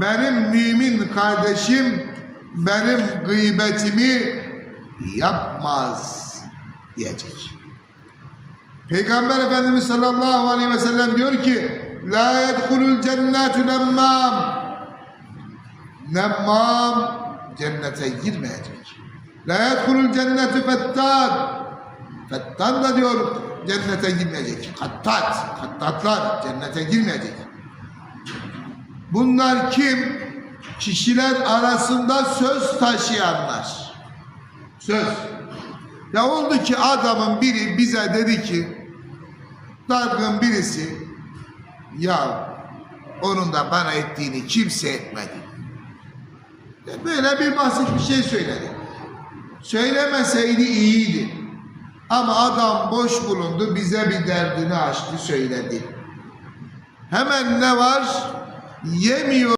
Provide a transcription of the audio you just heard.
benim mümin kardeşim benim gıybetimi yapmaz diyecek. Peygamber Efendimiz sallallahu aleyhi ve sellem diyor ki La yedhulul cennetu nemmam Nemmam cennete girmeyecek. La yedhulul cennetu fettan Fettan da diyor cennete girmeyecek. Kattat, kattatlar cennete girmeyecek. Bunlar kim? Kişiler arasında söz taşıyanlar. Söz. Ya oldu ki adamın biri bize dedi ki dargın birisi ya onun da bana ettiğini kimse etmedi. Böyle bir basit bir şey söyledi. Söylemeseydi iyiydi. Ama adam boş bulundu bize bir derdini açtı söyledi. Hemen ne var? Yemiyor.